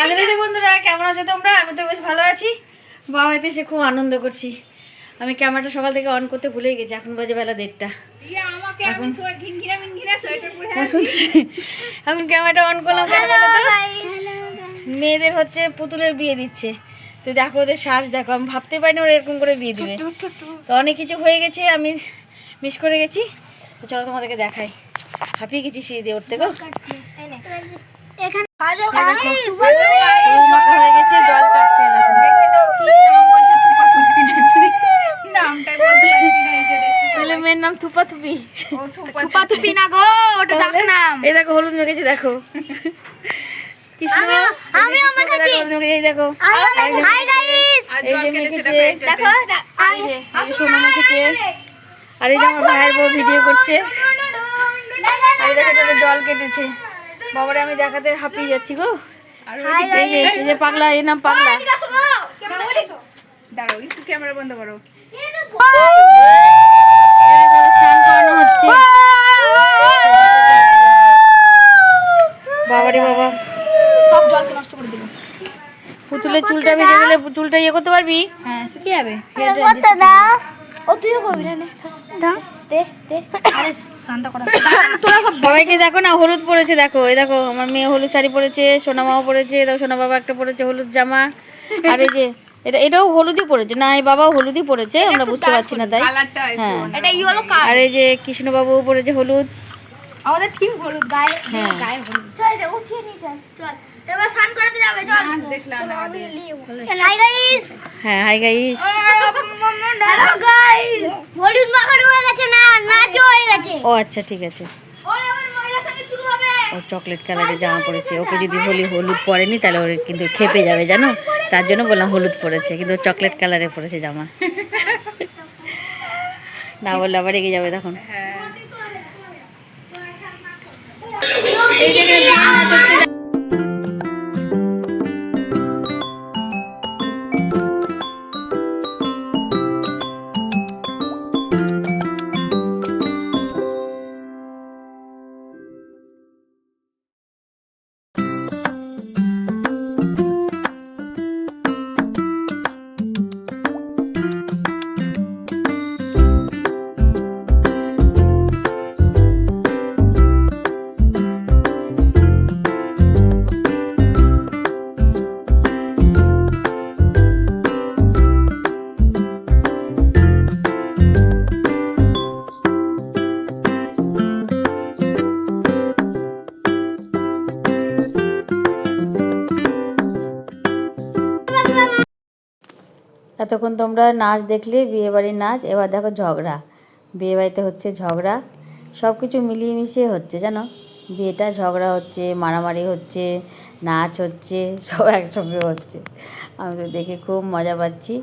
রাধে রাধে বন্ধুরা কেমন আছো তোমরা? আমি তো বেশ ভালো আছি। বাবা বাড়িতে এসে খুব আনন্দ করছি। আমি ক্যামেরাটা সকাল থেকে অন করতে ভুলেই গেছি এখন বাজে বেলা দেড়টা। এখন এখন এখন ক্যামেরাটা অন করলাম বলো তো? মেয়েদের হচ্ছে পুতুলের বিয়ে দিচ্ছে। তো দেখো ওদের সাজ দেখো আমি ভাবতে পারিনি ওরা এরকম করে বিয়ে দিবে। তো অনেক কিছু হয়ে গেছে আমি মিস করে গেছি। তো চলো তোমাদেরকে দেখাই। হাঁপিয়ে গেছি সিঁড়ি দিয়ে উঠতে গো। হয়ে গেছে জল কাটছে ছেলে মেয়ের নাম থুপা থুপি থুপা থুপি না গো ওটা ডাক নাম এই দেখো হলুদ মেখেছে দেখো। এই দেখো হাই গাইস এই যে মেখেছে দেখো এই যে সোনা মেখেছে আর এই যে আমার ভাইয়ের বউ ভিডিও করছে আর দেখো জল কেটেছে বাবারে আমি দেখাতে হাঁপিয়ে যাচ্ছি গো। এই যে পাগলা এই নাম পাগলা। ক্যামেরা বন্ধ করো এই স্নান করানো হচ্ছে বাবারে বাবা। সব জলকে নষ্ট করে দিল। পুতুলের চুলটা ভেজে গেলে চুলটা ইয়ে করতে পারবি? হ্যাঁ শুকিয়ে যাবে। ও তুইও করবি না না দে দে। আরে স্নানটা করা তোরা সব সবাইকে দেখো না হলুদ পরেছে দেখো এই দেখো আমার মেয়ে হলুদ শাড়ি পরেছে সোনা মাও পরেছে দেখো সোনা বাবা একটা পরেছে হলুদ জামা আর এই যে এটা এটাও হলুদই পরেছে না এই বাবাও হলুদই পরেছে আমরা বুঝতে পারছি না তাই হ্যাঁ এটা আর এই যে কৃষ্ণবাবু পরেছে হলুদ আমাদের থিম হলুদ গায়ে হ্যাঁ। গায়ে হলুদ চল এটা উঠিয়ে নিয়ে চল চল এবার স্নান করতে যাবে চল দেখলাম হাই গাইস হ্যাঁ হাই গাইস হ্যালো গাইস হলুদ মাখানো হয়ে গেছে না নাচও হয়ে গেছে ও আচ্ছা ঠিক আছে ও চকলেট কালারের জামা পরেছে ওকে যদি হোলি হলুদ পরেনি তাহলে ওর কিন্তু খেপে যাবে জানো তার জন্য বললাম হলুদ পরেছে কিন্তু চকলেট কালারে পরেছে জামা না বললে আবার রেগে যাবে তখন এতক্ষণ তোমরা নাচ দেখলে, বিয়েবাড়ির নাচ, এবার দেখো ঝগড়া। বিয়েবাড়িতে হচ্ছে ঝগড়া। সব কিছু মিলিয়ে মিশিয়ে হচ্ছে, জানো? বিয়েটা ঝগড়া হচ্ছে, মারামারি হচ্ছে, নাচ হচ্ছে, সব একসঙ্গে হচ্ছে। আমি তো দেখে খুব মজা পাচ্ছি।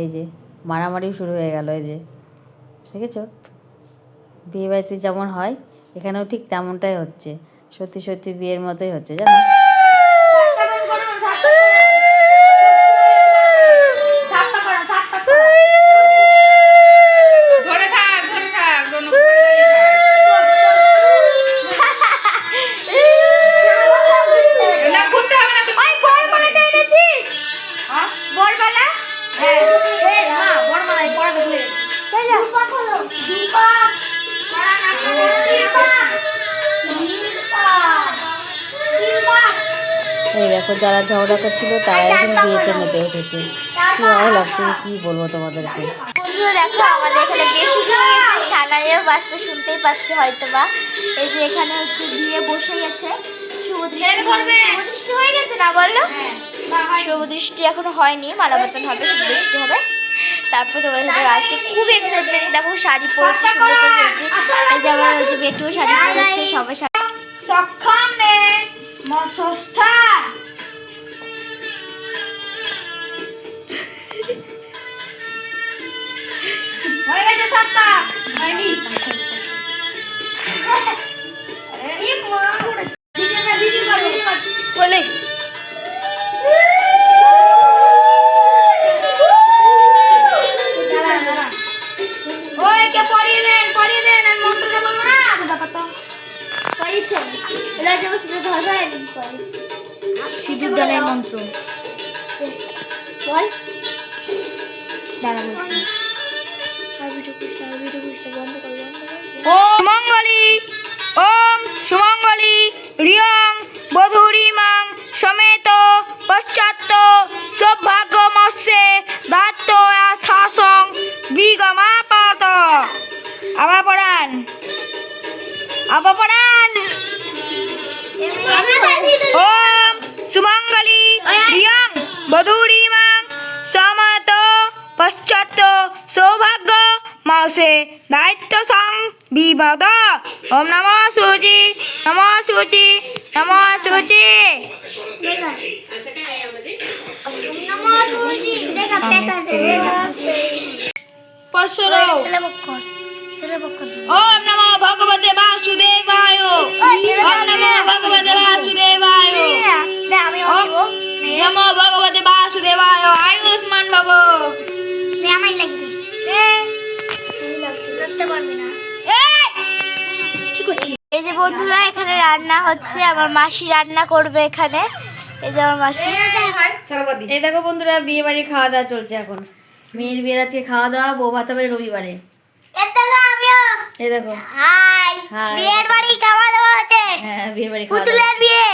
এই যে মারামারি শুরু হয়ে গেল এই যে। দেখেছ? বিয়েবাড়িতে যেমন হয়, এখানেও ঠিক তেমনটাই হচ্ছে। সত্যি সত্যি বিয়ের মতোই হচ্ছে, জানো? করছিল তারা এখন বিয়েতে মেতে উঠেছে। কি ভালো লাগছে কি বলব তোমাদেরকে? বন্ধুরা দেখো আমাদের এখানে বেশি হয়ে শুনতেই পাচ্ছে হয়তো বা এই যে এখানে হচ্ছে বিয়ে বসে গেছে। শুভদৃষ্টি হয়ে গেছে না বলল? শুভদৃষ্টি এখনও হয়নি মালাবতন হবে শুভদৃষ্টি হবে। তারপর তোমার সাথে আসছে। খুব এক্সাইটমেন্ট দেখো শাড়ি পরেছে সুন্দর করে পরেছে। এই যে আমার হচ্ছে শাড়ি পরেছে সবাই শাড়ি সক্ষম নে বন্ধ কর বন্ধ কর। ওম মঙ্গলি ওম সুমঙ্গলি রিয়ং বধুরিমাং সমেত পশ্চাত্ত সৌভাগ্য মৎস্যে দাত্ত শাসং বিগমাপত। আবার পড়ান আবার পড়ান বধুরিমাং সমেত পশ্চাত্ত সৌভাগ্য মাসে দায়িত্ব সং বিবাদ। ওম নম সুচি নম সুচি নম সুচি। ওম নম ভগবতে বাসুদেবায়। ওম নম ভগবতে বাসুদেবায়। নম ভগবতে বাসুদেবায় আয়ুষ্মান বাবু। আমাই লাগি ধরতে পারবি না এই কি করছিস? এই যে বন্ধুরা এখানে রান্না হচ্ছে। আমার মাসি রান্না করবে এখানে। এই যে আমার মাসি। এই দেখো বন্ধুরা বিয়ে বাড়ি খাওয়া দাওয়া চলছে এখন। মেয়ের বিয়ের আজকে খাওয়া দাওয়া বউ ভাত হবে রবিবারে। এই দেখো। হাই বিয়ের বাড়ি খাওয়া দাওয়া হচ্ছে। হ্যাঁ বিয়ে বাড়ি খাওয়া দাওয়া। পুতুলের বিয়ে।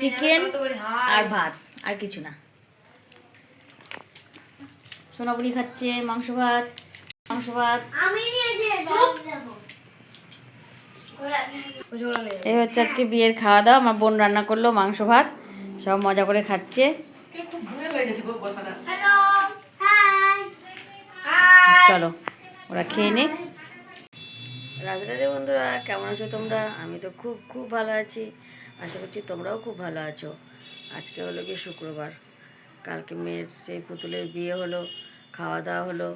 চিকেন আর ভাত আর কিছু না। সোনাপুরি খাচ্ছে মাংস ভাত মাংস ভাত। আমি এই হচ্ছে আজকে বিয়ের খাওয়া দাওয়া আমার বোন রান্না করল মাংস ভাত সব মজা করে খাচ্ছে। Hello hi. হাই। চলো ওরা খেয়ে নে। রাধে রাধে বন্ধুরা কেমন আছো তোমরা? আমি তো খুব খুব ভালো আছি। আশা করছি তোমরাও খুব ভালো আছো। আজকে হলো গিয়ে শুক্রবার। কালকে মেয়ের সেই পুতুলের বিয়ে হলো, খাওয়া দাওয়া হলো।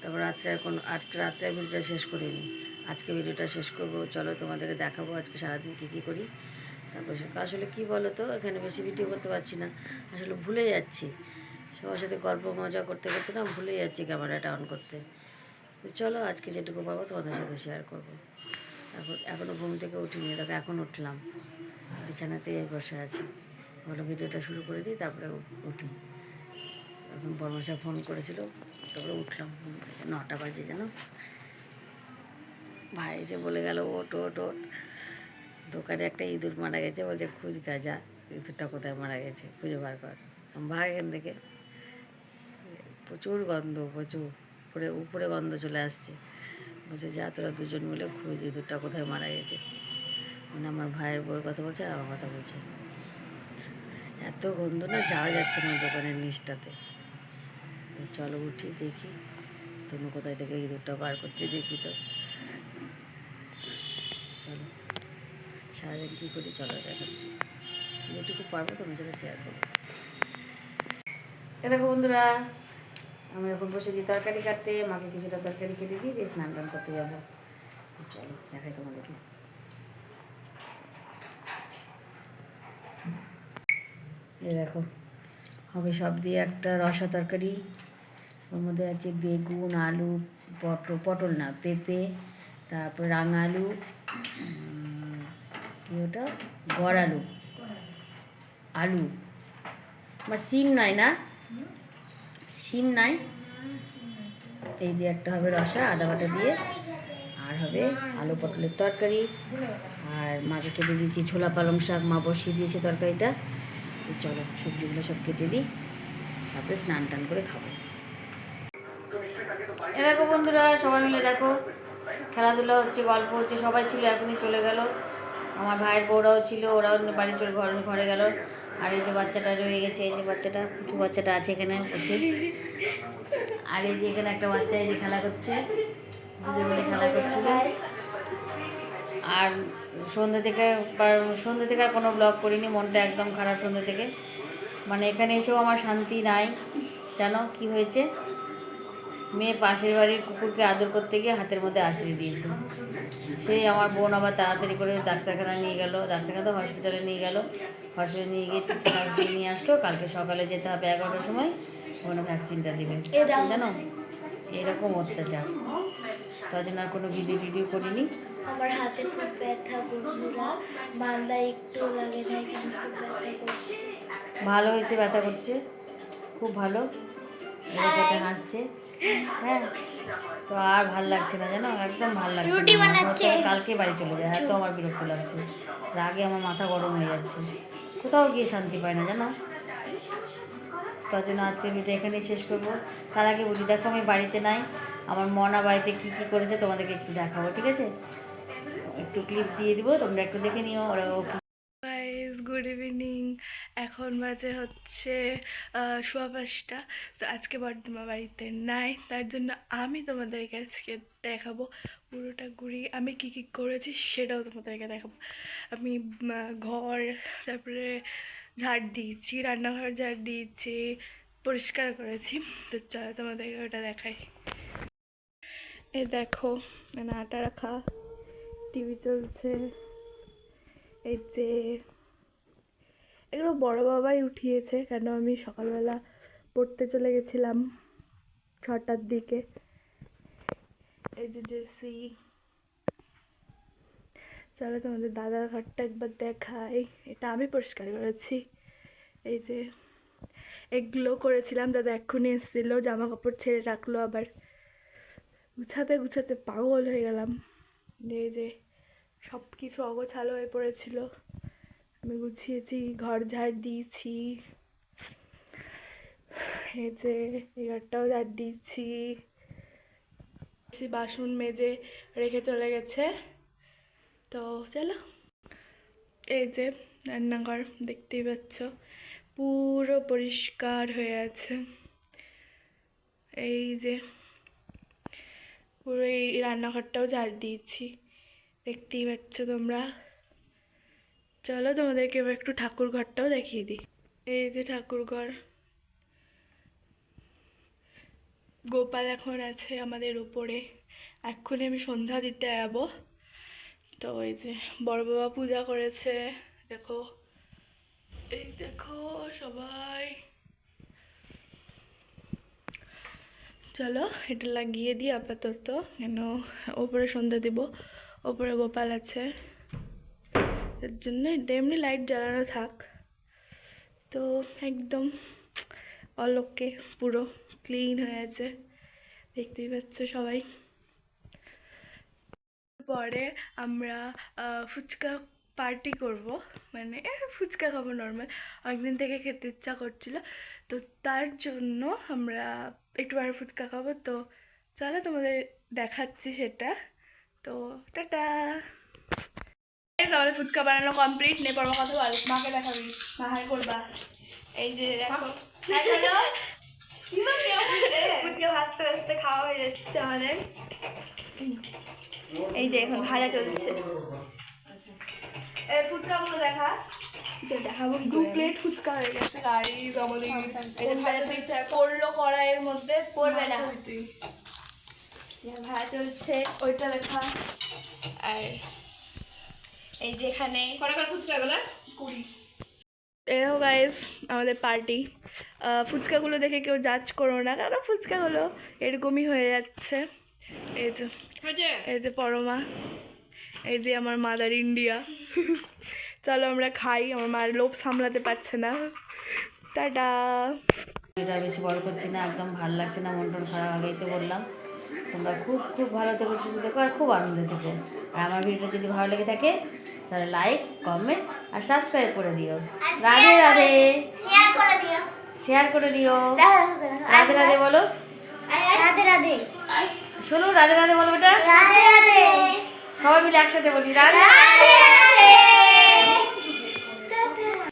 তারপর রাত্রে আর কোনো আজকে রাত্রে ভিডিওটা শেষ করিনি। আজকে ভিডিওটা শেষ করব, চলো তোমাদেরকে দেখাবো আজকে সারাদিন কী কী করি। তারপর আসলে কি বলো তো এখানে বেশি ভিডিও করতে পারছি না। আসলে ভুলে যাচ্ছি। সবার সাথে গল্প মজা করতে করতে না ভুলে যাচ্ছি ক্যামেরাটা অন করতে। তো চলো আজকে যেটুকু পাবো তোমাদের সাথে শেয়ার করব। তারপর এখনও ঘুম থেকে উঠিনি, দেখো এখন উঠলাম। বিছানাতে বসে আছি। বলো ভিডিওটা শুরু করে দিই, তারপরে উঠি। এখন বর্মশা ফোন করেছিল, তারপরে উঠলাম। নটা বাজে যেন। ভাই এসে বলে গেল ওট ওট ওট দোকানে একটা ইঁদুর মারা গেছে, বলছে, খুঁজ গাজা, ইঁদুরটা কোথায় মারা গেছে, খুঁজে বার কর। ভাগ এখান থেকে। প্রচুর গন্ধ, প্রচুর। উপরে উপরে গন্ধ চলে আসছে। বলছে, যা, তোরা দুজন মিলে খুঁজ, ইঁদুরটা কোথায় মারা গেছে? মানে আমার ভাইয়ের বউয়ের কথা বলছে আর আমার কথা বলছে। এত গন্ধ না, যাওয়া যাচ্ছে না দোকানের নিচটাতে। চলো উঠি, দেখি। তুমি কোথায় থেকে ইঁদুরটা বার করছে দেখি তো। চলো। সারাদিন কী করি? চলো দেখাচ্ছি। যেটুকু পারব তোমার সাথে শেয়ার করব। এ দেখো বন্ধুরা, আমি এখন বসেছি তরকারি কাটতে। মাকে কিছুটা তরকারি কেটে দিয়ে দিয়ে স্নান টান করতে যাব। চলো, দেখাই তোমাদেরকে। এই দেখো, হবে সব দিয়ে একটা রসা তরকারি। ওর মধ্যে আছে বেগুন, আলু, পটল পটল না, পেঁপে, তারপর রাঙা আলু কি ওটা? গড় আলু। আলু বা সিম নয় না? সিম নাই? এই দিয়ে একটা হবে রসা, আদা বাটা দিয়ে। আর হবে আলু পটলের তরকারি। আর মাকে কেটে দিয়েছি ছোলা পালং শাক, মা বসিয়ে দিয়েছে তরকারিটা। তো চলো, সবজিগুলো সব কেটে দিই, তারপরে স্নান টান করে খাব। এ দেখো বন্ধুরা, সবাই মিলে দেখো, খেলাধুলা হচ্ছে, গল্প হচ্ছে, সবাই ছিল, এখনই চলে গেল। আমার ভাইয়ের বউরাও ছিল, ওরাও বাড়ি চলে, ঘরে ঘরে গেল। আর এই যে বাচ্চাটা রয়ে গেছে, এই যে বাচ্চাটা কিছু বাচ্চাটা আছে এখানে, বসে। আর এই যে এখানে একটা বাচ্চা, এই যে খেলা করছে খেলা করছিল। আর সন্ধ্যে থেকে বা- সন্ধ্যে থেকে আর কোনো ব্লগ করিনি মনটা একদম খারাপ সন্ধ্যে থেকে। মানে এখানে এসেও আমার শান্তি নাই জানো কি হয়েছে? মেয়ে পাশের বাড়ির কুকুরকে আদর করতে গিয়ে হাতের মধ্যে আছড়ে দিয়েছে। সেই আমার বোন আবার তাড়াতাড়ি করে ডাক্তারখানা নিয়ে গেল ডাক্তারখানা তো হসপিটালে নিয়ে গেল। হসপিটালে নিয়ে গিয়ে টিটানাস দিয়ে নিয়ে আসলো কালকে সকালে যেতে হবে এগারোটার সময় ওখানে ভ্যাকসিনটা দিবে। জানো? এরকম অত্যাচার। তার জন্য আর কোনো ভিডিও টিডিও করিনি। আমার হাতে খুব ব্যথা বন্ধুরা। মালদা একটু লাগে না ভালো হয়েছে ব্যথা করছে। খুব ভালো। হাসছে। হ্যাঁ। তো আর ভালো লাগছে না জানো? একদম ভালো লাগছে রুটি বানাচ্ছে। কালকে বাড়ি চলে যায়। এত আমার বিরক্ত লাগছে। রাগে আমার মাথা গরম হয়ে যাচ্ছে। কোথাও গিয়ে শান্তি পায় না জানো? তার জন্য আজকের ভিডিও এখানেই শেষ করব। তার আগে বলি, দেখো আমি বাড়িতে নাই। আমার মনা বাড়িতে কি কি করেছে তোমাদেরকে একটু দেখাবো, ঠিক আছে? একটু ক্লিপ দিয়ে দিব, তোমরা একটু দেখে নিও ওরা ও কি গুড ইভিনিং এখন বাজে হচ্ছে সোয়া পাঁচটা। তো আজকে বর্ধমা বাড়িতে নাই, তার জন্য আমি তোমাদেরকে আজকে দেখাবো পুরোটা ঘুরি আমি কি কি করেছি সেটাও তোমাদেরকে দেখাবো। আমি ঘর, তারপরে ঝাড় দিয়েছি, রান্নাঘর ঝাড় দিয়েছি, পরিষ্কার করেছি। তো চলো তোমাদেরকে ওটা দেখাই। এ দেখো মানে আটা রাখা, টিভি চলছে। এই যে, এগুলো বড় বাবাই উঠিয়েছে, কেন আমি সকালবেলা পড়তে চলে গেছিলাম, ছটার দিকে। এই যে জেসি চলো তোমাদের দাদার ঘরটা একবার দেখাই। এটা আমি পরিষ্কার করেছি। এই যে এগুলো করেছিলাম, দাদা এক্ষুনি এসেছিল জামা কাপড় ছেড়ে রাখল আবার। গুছাতে গুছাতে পাগল হয়ে গেলাম। এই যে সব কিছু অগোছালো হয়ে পড়েছিল। আমি গুছিয়েছি, ঘর ঝাড় দিয়েছি। এই যে, এই ঘরটাও ঝাড় দিয়েছি। বাসন মেজে রেখে চলে গেছে। তো চলো, এই যে রান্নাঘর দেখতেই পাচ্ছ, পুরো পরিষ্কার হয়ে আছে। এই যে পুরো এই রান্নাঘরটাও ঝাড় দিয়েছি, দেখতেই পাচ্ছ তোমরা। চলো তোমাদেরকে এবার একটু ঠাকুর ঘরটাও দেখিয়ে দিই। এই যে ঠাকুর ঘর। গোপাল এখন আছে আমাদের উপরে। এক্ষুনি আমি সন্ধ্যা দিতে যাব। তো এই যে বড় বাবা পূজা করেছে। দেখো, এই দেখো সবাই। চলো, এটা লাগিয়ে দিই আপাতত। কেন, ওপরে সন্ধ্যা দিব। ওপরে গোপাল আছে। এর জন্য এটা এমনি লাইট জ্বালানো থাক। তো একদম অলোকে পুরো ক্লিন হয়ে আছে। দেখতেই পাচ্ছ সবাই। পরে আমরা ফুচকা পার্টি করব। মানে ফুচকা খাব নর্মাল অনেকদিন থেকে খেতে ইচ্ছা করছিল। তো তার জন্য আমরা একটু আর ফুচকা খাব। তো চলো তোমাদের দেখাচ্ছি সেটা। তো টাটা! আমাদের ফুচকা বানানো কমপ্লিট নে পরমা কথা বল মাকে দেখাবি। মা হাই করবা। এই যে দেখো। ফুচকা ভাজতে ভাজতে খাওয়া হয়ে যাচ্ছে আমাদের। এই যে এখন ভাজা চলছে। এই ফুচকাগুলো দেখা। দেখাবো দু প্লেট ফুচকা হয়ে গেছে। গাইস আমাদের এই ভাজা চলছে। পড়ল কড়াইয়ের মধ্যে পড়বে না। ভাজা চলছে। ওইটা দেখা। আর এই যে এখানে কুড়ি। এও গাইস আমাদের পার্টি ফুচকাগুলো দেখে কেউ জাজ করো না। কারণ ফুচকাগুলো এরকমই হয়ে যাচ্ছে। এই যে। এই যে পরমা। এই যে আমার মাদার ইন্ডিয়া চলো আমরা খাই আমার মার লোভ সামলাতে পারছে না। টাটা। এটা বেশি বড় করছি না একদম ভালো লাগছে না মন টন খারাপ আগেই তো বললাম। তোমরা খুব খুব ভালো থেকো সুস্থ থেকো আর খুব আনন্দ থেকো। আর আমার ভিডিওটা যদি ভালো লেগে থাকে তাহলে লাইক কমেন্ট আর সাবস্ক্রাইব করে দিও। রাধে রাধে। শেয়ার করে দিও। শেয়ার করে দিও। রাধে রাধে বলো। রাধে রাধে। শোনো রাধে রাধে বলো বেটা। রাধে রাধে। সবাই মিলে একসাথে বলি রাধে রাধে